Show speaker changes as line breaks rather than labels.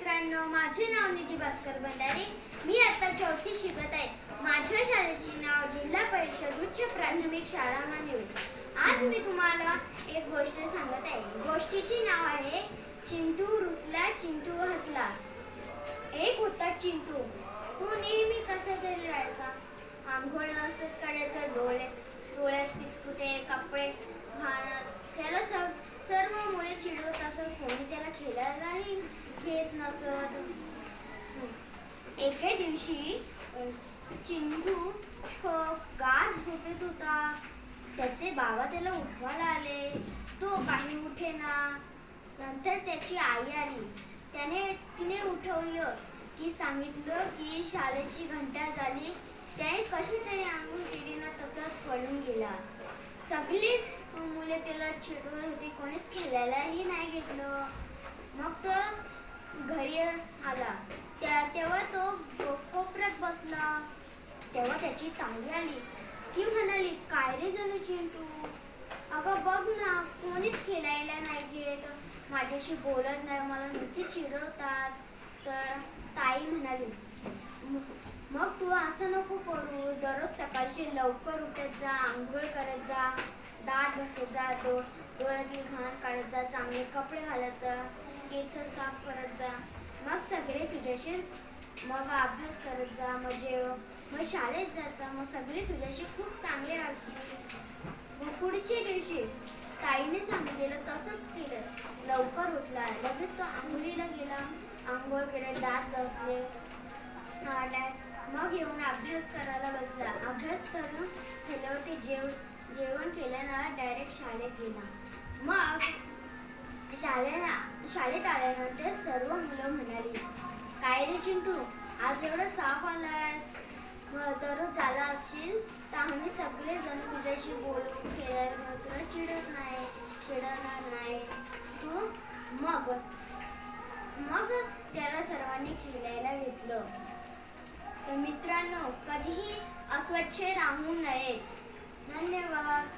मित्रांनो माझे नाव निधी भास्कर भंडारे. मी आता चौथी शिकत आहे. माझ्या शाळेचे नाव जिल्हा परिषद उच्च प्राथमिक शाळा मानवी आज मी तुम्हाला एक गोष्ट सांगत आहे. गोष्टीचे नाव आहे चिंटू रुसला चिंटू हसला. एक होता चिंटू. तू नेहमी कसा तरी राहायचा? आंघोळ नसत करायचं डोळे डोळ्यात पिचकुटे कपडे घाणत त्याला सग सर्व मुले चिडवत असत कोणी त्याला खेळायलाही घेत नसत एके दिवशी फ- गाढ झोपेत होता त्याचे बाबा त्याला उठवायला आले तो काही उठेना नंतर त्याची आई आली त्याने तिने उठवलं की सांगितलं की शाळेची घंटा झाली त्याने कशी तरी आंघोळ केली ना तसंच पडून गेला सगळी मुले त्याला चिडवत होती कोणीच खेळायलाही नाही घेतलं घरी आला. त्या तेव्हा तो कोपऱ्यात बसला. तेव्हा त्याची ताई आली. की म्हणाली काय रे जणू चिंटू? अगं बघ ना कोणीच खेळायला नाही घेत माझ्याशी बोलत नाही मला नुसते चिडवतात. तर ताई म्हणाली मग तू असं नको करू. दररोज सकाळची लवकर उठत जा आंघोळ करत जा दात घासत जा डोळ्यातील घाण काढत जा चांगले कपडे घालत जा केस साफ करत तुझ्याशी मग अभ्यास करत जा मग जेव मग शाळेत जायचा मग सगळे तुझ्याशी खूप चांगले असतील. मग पुढच्या दिवशी ताईने सांगितलेलं तसंच केलं. लवकर उठला लगेच तो आंघोळीला गेला. आंघोळ केले दात घासले हा, मग येऊन अभ्यास करायला बसला. अभ्यास करून केल्यावरती जेव जेवण केल्यानं डायरेक्ट शाळेत गेला. मग शाळेला शाळेत आल्यानंतर सर्व मुलं म्हणाली चिंटू आज एवढं साफ आलास तर दररोज झाला असशील तर आम्ही सगळे जण तुझ्याशी बोलून खेळ तुला चिडत नाही चिडणार नाही. तू मग मग त्याला सर्वांनी खेळायला घेतलं. तर मित्रांनो कधीही अस्वच्छ राहू नये. धन्यवाद.